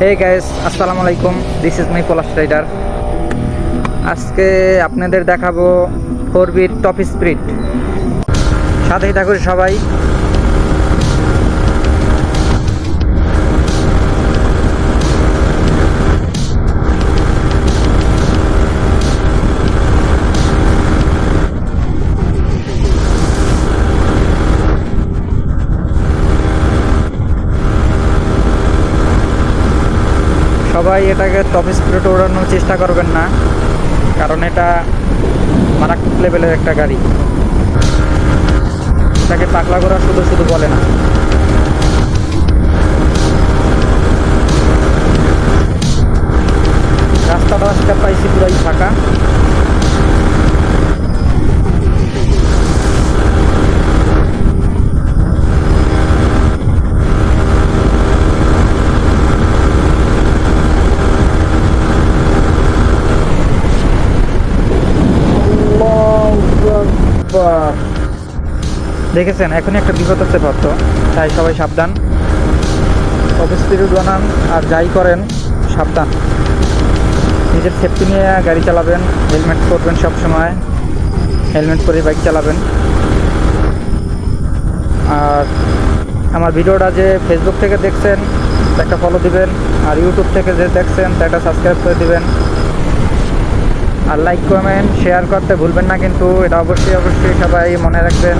হে guys আসসালামু আলাইকুম this is my Palash rider আজকে আপনাদের দেখাবো ফোর বির টপ স্পিড সাথেই থাকুন সবাই। সবাই এটাকে টপ স্পিডে ওড়ানোর চেষ্টা করবেন না, কারণ এটা মারাত্মক লেভেলের একটা গাড়ি। এটাকে পাকলা করা শুধু শুধু বলে না। রাস্তাটা আজকে পাইছি পুরাই ফাঁকা। দেখেছেন, এখনই একটা বিপদ হচ্ছে ভাবতো তাই সবাই সাবধান। অফিস পিরিয়ড বানান আর যাই করেন, সাবধান। নিজের সেফটি নিয়ে গাড়ি চালাবেন, হেলমেট পরবেন সব সময় হেলমেট পরে বাইক চালাবেন। আর আমার ভিডিওটা যে ফেসবুক থেকে দেখছেন, একটা ফলো দিবেন। আর ইউটিউব থেকে যে দেখছেন তা একটা সাবস্ক্রাইব করে দিবেন। আর লাইক কমেন্ট শেয়ার করতে ভুলবেন না কিন্তু এটা অবশ্যই অবশ্যই সবাই মনে রাখবেন।